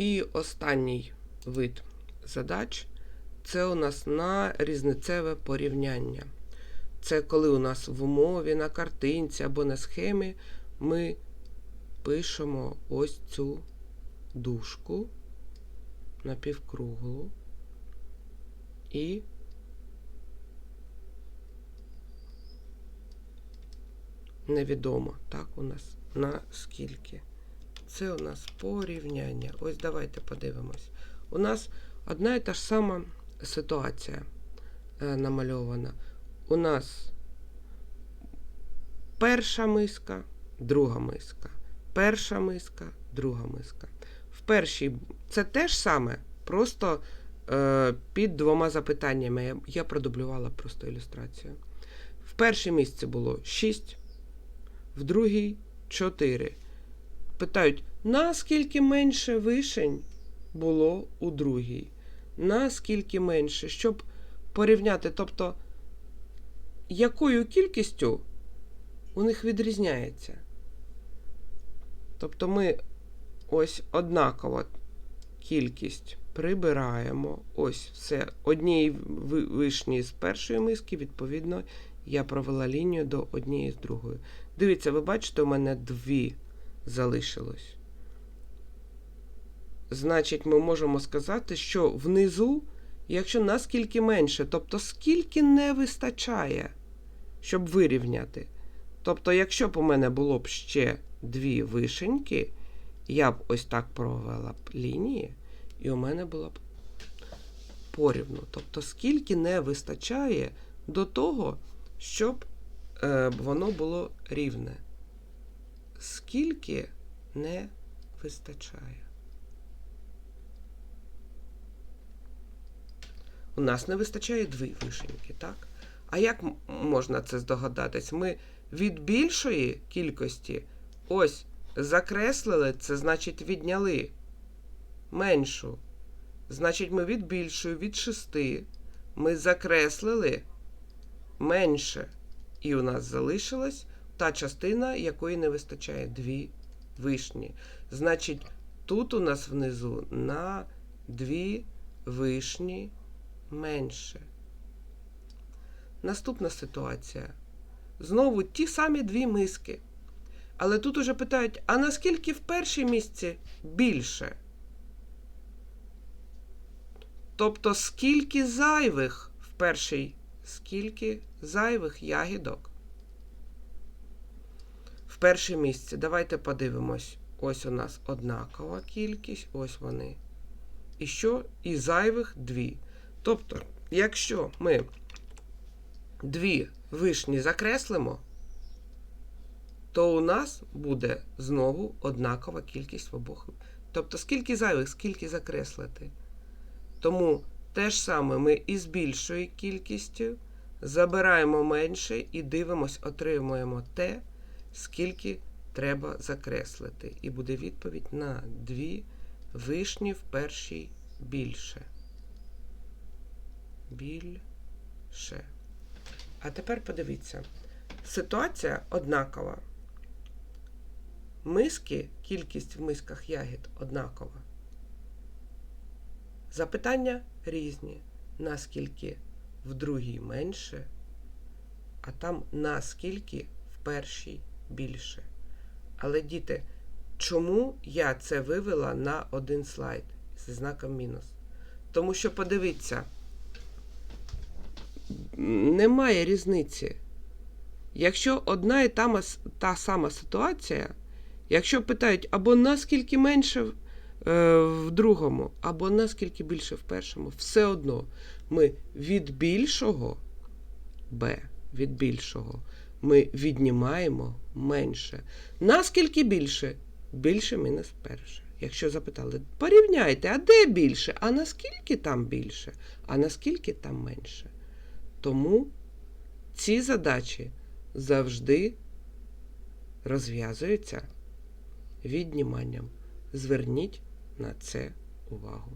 І останній вид задач це у нас на різницеве порівняння. Це коли у нас в умові, на картинці або на схемі ми пишемо ось цю дужку напівкруглу і невідомо, так, у нас на скільки. Це у нас порівняння. Ось давайте подивимось. У нас одна і та ж сама ситуація е, намальована. У нас перша миска, друга миска. Перша миска, друга миска. В першій це те ж саме, просто е, під двома запитаннями. Я, я продублювала просто ілюстрацію. В першій місці було 6, в другій 4. Питають, наскільки менше вишень було у другій? Наскільки менше? Щоб порівняти, тобто, якою кількістю у них відрізняється. Тобто ми ось однакова кількість прибираємо. Ось все. Однієї вишні з першої миски, відповідно, я провела лінію до однієї з другої. Дивіться, ви бачите, у мене дві залишилось. Значить, ми можемо сказати, що внизу, якщо наскільки менше, тобто скільки не вистачає, щоб вирівняти. Тобто, якщо б у мене було б ще дві вишеньки, я б ось так провела б лінії, і у мене було б порівну. Тобто, скільки не вистачає до того, щоб е, воно було рівне. Скільки не вистачає. У нас не вистачає дві вишеньки, так? А як можна це здогадатись? Ми від більшої кількості ось закреслили, це значить відняли меншу. Значить, ми від більшої, від шести, ми закреслили менше. І у нас залишилась та частина, якої не вистачає дві вишні. Значить, тут у нас внизу на дві вишні менше. Наступна ситуація. Знову ті самі дві миски. Але тут уже питають, а наскільки в першій місці більше? Тобто, скільки зайвих в першій, скільки зайвих ягідок? В першій місці. Давайте подивимось. Ось у нас однакова кількість, ось вони. І що? І зайвих дві. Тобто, якщо ми дві вишні закреслимо, то у нас буде знову однакова кількість в обох. Тобто, скільки зайвих, скільки закреслити. Тому те ж саме ми із більшою кількістю забираємо менше і дивимось, отримуємо те, скільки треба закреслити. І буде відповідь на дві вишні в першій більше. Більше. А тепер подивіться. Ситуація однакова. Миски, кількість в мисках ягід однакова. Запитання різні. Наскільки в другій менше, а там наскільки в першій більше. Але, діти, чому я це вивела на один слайд зі знаком мінус? Тому що подивіться, немає різниці. Якщо одна і та, та сама ситуація, якщо питають або наскільки менше е, в другому, або наскільки більше в першому, все одно ми від більшого Б, від більшого, ми віднімаємо менше. Наскільки більше? Більше мінус перше. Якщо запитали, порівняйте, а де більше? А наскільки там більше? А наскільки там менше? Тому ці задачі завжди розв'язуються відніманням. Зверніть на це увагу.